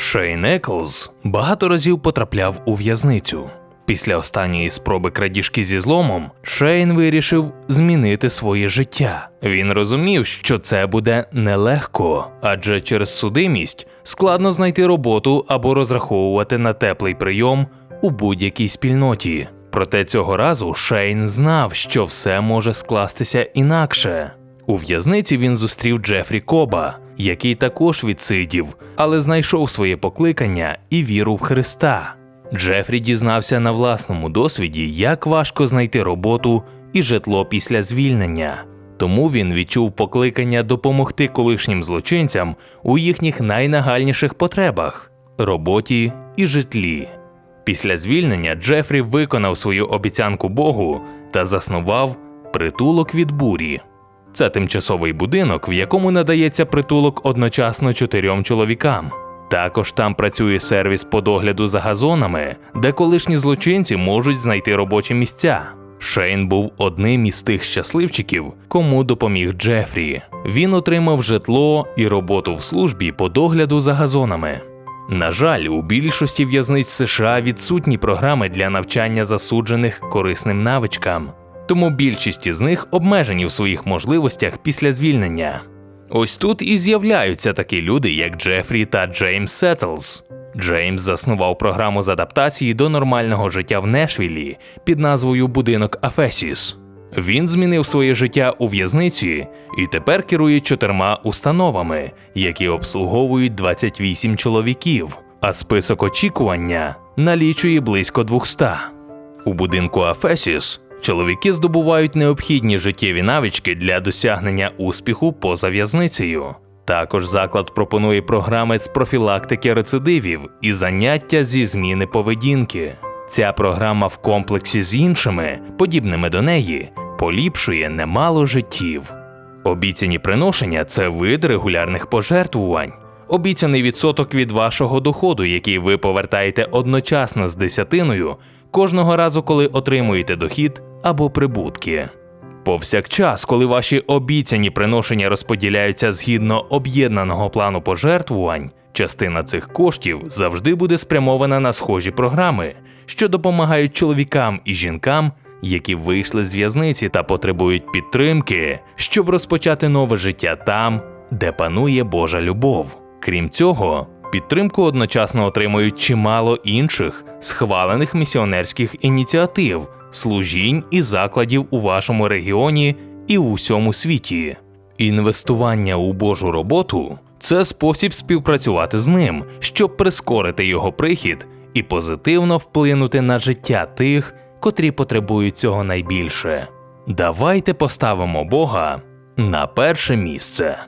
Шейн Еклз багато разів потрапляв у в'язницю. Після останньої спроби крадіжки зі зломом Шейн вирішив змінити своє життя. Він розумів, що це буде нелегко, адже через судимість складно знайти роботу або розраховувати на теплий прийом у будь-якій спільноті. Проте цього разу Шейн знав, що все може скластися інакше. У в'язниці він зустрів Джефрі Коба, який також відсидів, але знайшов своє покликання і віру в Христа. Джефрі дізнався на власному досвіді, як важко знайти роботу і житло після звільнення. Тому він відчув покликання допомогти колишнім злочинцям у їхніх найнагальніших потребах роботі і житлі. Після звільнення Джефрі виконав свою обіцянку Богу та заснував притулок від бурі. Це тимчасовий будинок, в якому надається притулок одночасно чотирьом чоловікам. Також там працює сервіс по догляду за газонами, де колишні злочинці можуть знайти робочі місця. Шейн був одним із тих щасливчиків, кому допоміг Джефрі. Він отримав житло і роботу в службі по догляду за газонами. На жаль, у більшості в'язниць США відсутні програми для навчання засуджених корисним навичкам, тому більшість із них обмежені в своїх можливостях після звільнення. Ось тут і з'являються такі люди, як Джефрі та Джеймс Сеттлз. Джеймс заснував програму з адаптації до нормального життя в Нешвілі під назвою Будинок Афесіс. Він змінив своє життя у в'язниці і тепер керує чотирма установами, які обслуговують 28 чоловіків, а список очікування налічує близько 200. У будинку Афесіс чоловіки здобувають необхідні життєві навички для досягнення успіху поза в'язницею. Також заклад пропонує програми з профілактики рецидивів і заняття зі зміни поведінки. Ця програма в комплексі з іншими, подібними до неї, поліпшує немало життів. Обіцяні приношення це вид регулярних пожертвувань. Обіцяний відсоток від вашого доходу, який ви повертаєте одночасно з десятиною кожного разу, коли отримуєте дохід або прибутки. Повсякчас, коли ваші обіцяні приношення розподіляються згідно об'єднаного плану пожертвувань, частина цих коштів завжди буде спрямована на схожі програми, що допомагають чоловікам і жінкам, які вийшли з в'язниці та потребують підтримки, щоб розпочати нове життя там, де панує Божа любов. Крім цього, підтримку одночасно отримують чимало інших схвалених місіонерських ініціатив, служінь і закладів у вашому регіоні і у всьому світі. Інвестування у Божу роботу це спосіб співпрацювати з ним, щоб прискорити його прихід і позитивно вплинути на життя тих, котрі потребують цього найбільше. Давайте поставимо Бога на перше місце.